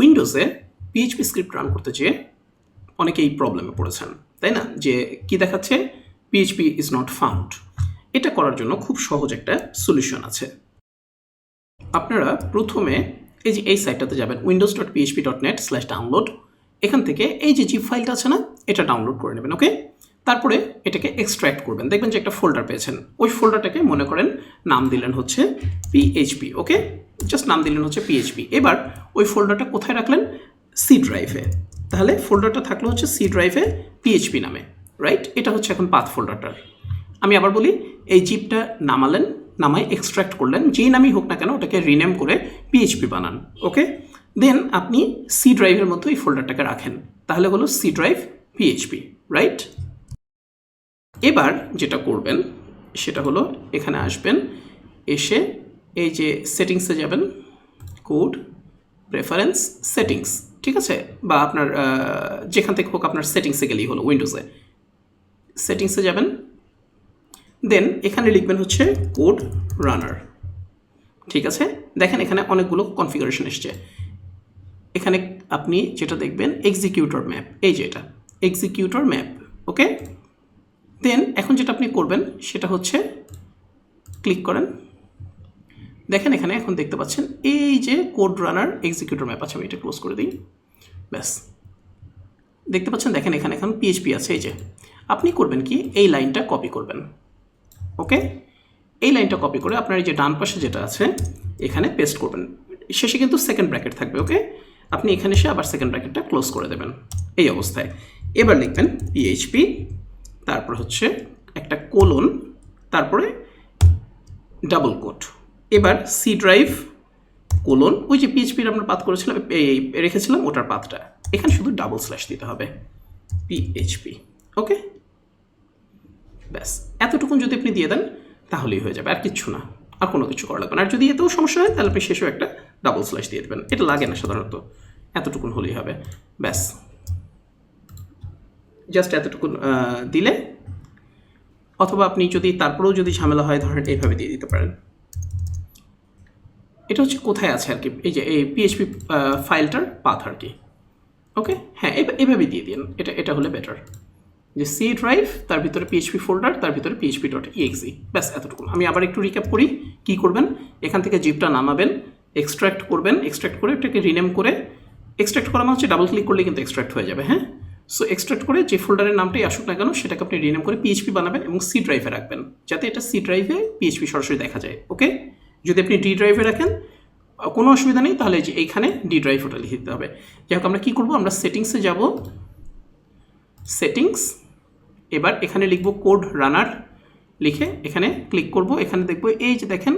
উইন্ডোজে PHP script run করতে যেয়ে অনেকে এই প্রবলেমে পড়েছেন, তাই না? যে কি দেখাচ্ছে? পিএইচপি ইজ নট ফাউন্ড এটা করার জন্য খুব সহজ একটা সলিউশন আছে। আপনারা প্রথমে এই যে এই সাইটটাতে যাবেন windows dot PHP dot net slash download এখান থেকে এই যে জিপ ফাইলটা আছে না, এটা ডাউনলোড করে নেবেন ওকে তারপরে এটাকে এক্সট্র্যাক্ট করবেন। দেখবেন যে একটা ফোল্ডার পেয়েছেন। ওই ফোল্ডারটাকে মনে করেন নাম দিলেন হচ্ছে পিএইচপি ওকে জাস্ট নাম দিলেন হচ্ছে পিএইচপি এবার ওই ফোল্ডারটা কোথায় রাখলেন? সি ড্রাইভে তাহলে ফোল্ডারটা থাকল হচ্ছে সি ড্রাইভে পিএইচপি নামে রাইট এটা হচ্ছে এখন পাথ ফোল্ডারটার আমি আবার বলি, এই জিপটা নামালেন, নামায় এক্সট্র্যাক্ট করলেন, যেই নামই হোক না কেন ওটাকে রিনেম করে পিএইচপি বানান ওকে দেন আপনি সি ড্রাইভের মতো এই ফোল্ডারটাকে রাখেন। তাহলে হলো সি ড্রাইভ পিএইচপি রাইট এবার যেটা করবেন, সেটা হলো এখানে আসবেন, এসে এই যে সেটিংসে যাবেন কোড প্রেফারেন্স সেটিংস ঠিক আছে? বা আপনার যেখান থেকে হোক আপনার সেটিংসে গেলেই হলো উইন্ডোজে সেটিংসে যাবেন দেন এখানে লিখবেন হচ্ছে কোড রানার ঠিক আছে? দেখেন এখানে অনেকগুলো কনফিগারেশন এসছে। এখানে আপনি যেটা দেখবেন এক্সিকিউটর ম্যাপ এই যে এটা এক্সিকিউটর ম্যাপ ওকে দেন এখন যেটা আপনি করবেন, সেটা হচ্ছে ক্লিক করেন। দেখেন এখানে এখন দেখতে পাচ্ছেন, এই যে কোড রানার এক্সিকিউটর ম্যাপ আছে, আমি এটা ক্লোজ করে দিই। ব্যাস। দেখতে পাচ্ছেন, দেখেন এখানে এখন পিএইচপি আছে, এই যে। আপনি করবেন কি, এই লাইনটা কপি করবেন। ওকে? এই লাইনটা কপি করে আপনার এই যে ডান পাশে যেটা আছে, এখানে পেস্ট করবেন। শেষে কিন্তু সেকেন্ড ব্র্যাকেট থাকবে, ওকে? আপনি এখানে এসে আবার সেকেন্ড ব্র্যাকেটটা ক্লোজ করে দেবেন, এই অবস্থায়। এবার লিখবেন পিএইচপি তারপর হচ্ছে একটা কোলন তারপরে ডাবল কোট এবার সি ড্রাইভ কোলন ওই যে পিএইচপির আমরা পাথ করেছিলাম এই, রেখেছিলাম ওটার পাথটা। এখানে শুধু ডাবল স্ল্যাশ দিতে হবে পিএইচপি ওকে? ব্যাস, এতটুকুন যদি আপনি দিয়ে দেন, তাহলেই হয়ে যাবে, আর কিচ্ছু না, আর কোনো কিছু করা লাগবে না। আর যদি এতেও সমস্যা হয়, তাহলে আপনি শেষেও একটা ডাবল স্ল্যাশ দিয়ে দেবেন। এটা লাগে না সাধারণত, এতটুকুন হলেই হবে, ব্যাস। জাস্ট এতটুকুন দিলে, অথবা আপনি যদি তারপরেও যদি ঝামেলা হয়, ধরেন এইভাবে দিয়ে দিতে পারেন। এটা হচ্ছে কোথায় আছে আর কি? এই যে, এই পিএইচপি ফাইলটার পাথ আর কি। ওকে হ্যাঁ এভ- এভাবে দিয়ে দিন। এটা এটা হলে বেটার যে সি ড্রাইভ তার ভিতরে পিএইচপি ফোল্ডার তার ভিতরে পিএইচপি ডট ইএক্সি ব্যাস, এতটুকু। আমি আবার একটু রিক্যাপ করি। কি করবেন? এখান থেকে জিপটা নামাবেন এক্সট্রাক্ট করবেন এক্সট্রাক্ট করে এটাকে রিনেম করে এক্সট্রাক্ট করা মানে হচ্ছে ডাবল ক্লিক করলে কিন্তু এক্সট্রাক্ট হয়ে যাবে হ্যাঁ? সো এক্সট্রাক্ট করে যে ফোল্ডারের নামটাই আসুক না কেন, সেটাকে আপনি রিনেম করে পিএইচপি বানাবেন এবং সি ড্রাইভে রাখবেন। যাতে এটা সি ড্রাইভে পিএইচপি সরাসরি দেখা যায় ওকে যদি আপনি ডি ড্রাইভে রাখেন কোনো অসুবিধা নেই, তাহলে যে এইখানে ডি ড্রাইভ ওটা লিখে দিতে হবে। যাই হোক, আমরা কী করব? আমরা সেটিংসে যাব। সেটিংস এবার এখানে লিখব কোড রানার লিখে এখানে ক্লিক করব। এখানে দেখব, এই যে দেখেন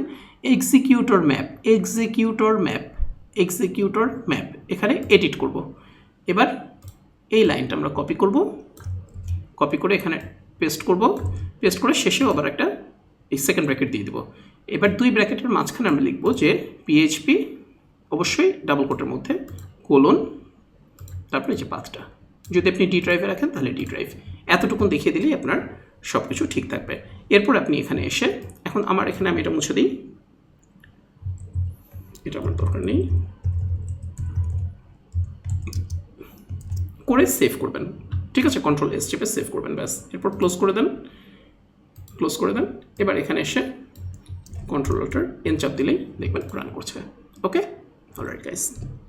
executor map executor map executor map এখানে এডিট করব। এবার এই লাইনটা আমরা কপি করব। কপি করে এখানে পেস্ট করব। পেস্ট করে শেষেও আবার একটা এই সেকেন্ড ব্র্যাকেট দিয়ে দেবো। এবার দুই ব্র্যাকেটের মাঝখানে আমরা লিখব যে পিএইচপি অবশ্যই ডাবল কোটের মধ্যে কোলন তারপরে যে পাথটা। যদি আপনি ডি ড্রাইভে রাখেন তাহলে ডি ড্রাইভ এতটুকুন দেখিয়ে দিলেই আপনার সব কিছু ঠিক থাকবে। এরপর আপনি এখানে এসে, এখন আমার এখানে আমি এটা মুছে দিই। এটা আমার দরকার নেই। করে সেভ করবেন। ঠিক আছে কন্ট্রোল এস চেপে সেভ করবেন, ব্যাস। এরপর ক্লোজ করে দেন। ক্লোজ করে দেন। এবার এখানে এসে কন্ট্রোল অল্টার এন চাপ দিলেই দেখবেন রান করছে। Okay alright guys